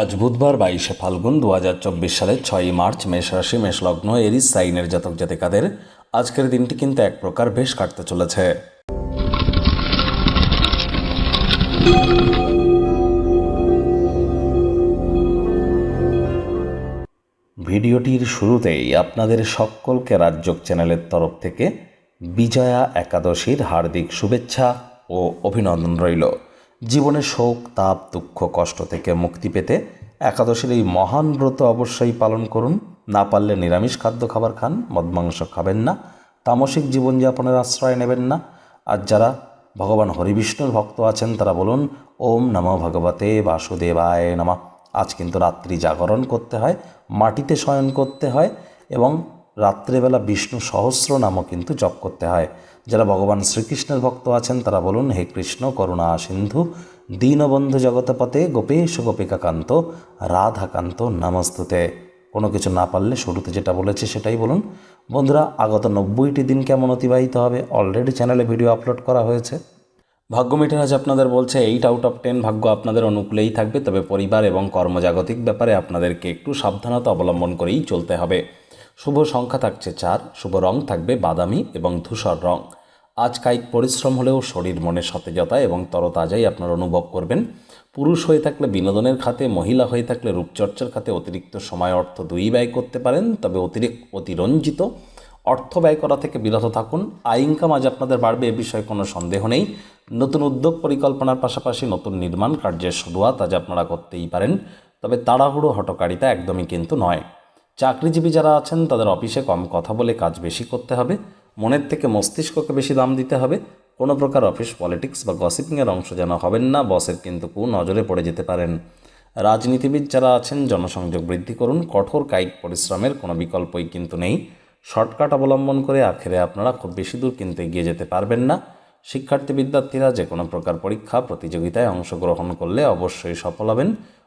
আজ বুধবার বাইশে ফাল্গুন দু হাজার চব্বিশ সালের ছয়ই মার্চ মেষ রাশি মেষলগ্ন এরিস, সাইনের জাতক জাতিকাদের আজকের দিনটি কিন্তু এক প্রকার বেশ কাটতে চলেছে। ভিডিওটির শুরুতেই আপনাদের সকলকে রাজ্যক চ্যানেলের তরফ থেকে বিজয়া একাদশীর হার্দিক শুভেচ্ছা ও অভিনন্দন রইল। জীবনে শোক, তাপ, দুঃখ, কষ্ট থেকে মুক্তি পেতে একাদশীর এই মহান ব্রত অবশ্যই পালন করুন। না পারলে নিরামিষ খাদ্য খাবার খান, মদ মাংস খাবেন না, তামসিক জীবনযাপনের আশ্রয় নেবেন না। আর যারা ভগবান হরিবিষ্ণুর ভক্ত আছেন, তারা বলুন, ওম নম ভগবতে বাসুদেবায় নমঃ। আজ কিন্তু রাত্রি জাগরণ করতে হয়, মাটিতে শয়ন করতে হয় এবং রাত্রেবেলা বিষ্ণু সহস্র নামও কিন্তু জপ করতে হয়। যারা ভগবান শ্রীকৃষ্ণের ভক্ত আছেন, তারা বলুন, হে কৃষ্ণ, করুণা সিন্ধু, দীনবন্ধু জগতপতে গোপেশ গোপিকাকান্ত, রাধাকান্ত নমস্তুতে। কোনো কিছু না পারলে শুরুতে যেটা বলেছে সেটাই বলুন। বন্ধুরা, আগত নব্বইটি দিন কেমন অতিবাহিত হবে? অলরেডি চ্যানেলে ভিডিও আপলোড করা হয়েছে। ভাগ্য মিটার আজ আপনাদের বলছে এইট আউট অফ টেন ভাগ্য আপনাদের অনুকূলেই থাকবে, তবে পরিবার এবং কর্মজাগতিক ব্যাপারে আপনাদেরকে একটু সাবধানতা অবলম্বন করেই চলতে হবে। শুভ সংখ্যা থাকছে চার, শুভ রং থাকবে বাদামি এবং ধূসর রং। আজ কায়িক পরিশ্রম হলেও শরীর মনে সতেজতা এবং তরতাজাই আপনার অনুভব করবেন। পুরুষ হয়ে থাকলে বিনোদনের খাতে, মহিলা হয়ে থাকলে রূপচর্চার খাতে অতিরিক্ত সময়, অর্থ দুই ব্যয় করতে পারেন, তবে অতিরিক্ত, অতিরঞ্জিত অর্থ ব্যয় করা থেকে বিরত থাকুন। আয় ইনকাম আজ আপনাদের বাড়বে, এ বিষয়ে কোনো সন্দেহ নেই। নতুন উদ্যোগ পরিকল্পনার পাশাপাশি নতুন নির্মাণ কার্যের শুরুয়াত আজ আপনারা করতেই পারেন, তবে তাড়াহুড়ো হটকারিতা একদমই কিন্তু নয়। চাকরিজীবী যারা আছেন, তাদের অফিসে কম কথা বলে কাজ বেশি করতে হবে, মনের থেকে মস্তিষ্ককে বেশি দাম দিতে হবে। কোনো প্রকার অফিস পলিটিক্স বা গসিপিংয়ের অংশ যেন হবেন না, বসের কিন্তু কু নজরে পড়ে যেতে পারেন। রাজনীতিবিদ যারা আছেন, জনসংযোগ বৃদ্ধি করুন, কঠোর কায়িক পরিশ্রমের কোনো বিকল্পই কিন্তু নেই। শর্টকাট অবলম্বন করে আখেরে আপনারা খুব বেশি দূর কিন্তু এগিয়ে যেতে পারবেন না। শিক্ষার্থী বিদ্যার্থীরা যে কোনো প্রকার পরীক্ষা, প্রতিযোগিতায় অংশগ্রহণ করলে অবশ্যই সফল হবেন।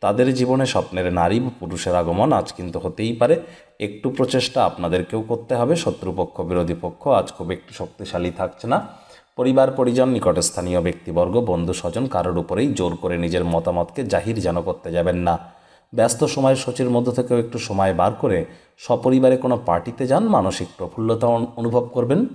তাদের জীবনে স্বপ্নের নারী বা পুরুষের আগমন আজ কিন্তু হতেই পারে। একটু প্রচেষ্টা আপনাদেরকেও করতে হবে। শত্রুপক্ষ, বিরোধী পক্ষ আজ খুব একটু শক্তিশালী থাকছে না। পরিবার, পরিজন, নিকটস্থানীয় ব্যক্তিবর্গ, বন্ধু, স্বজন কারোর উপরেই জোর করে নিজের মতামতকে জাহির যেন করতে যাবেন না। ব্যস্ত সময় সূচির মধ্য থেকেও একটু সময় বার করে সপরিবারে কোনো পার্টিতে যান। মানসিক প্রফুল্লতা অনুভব করবেন।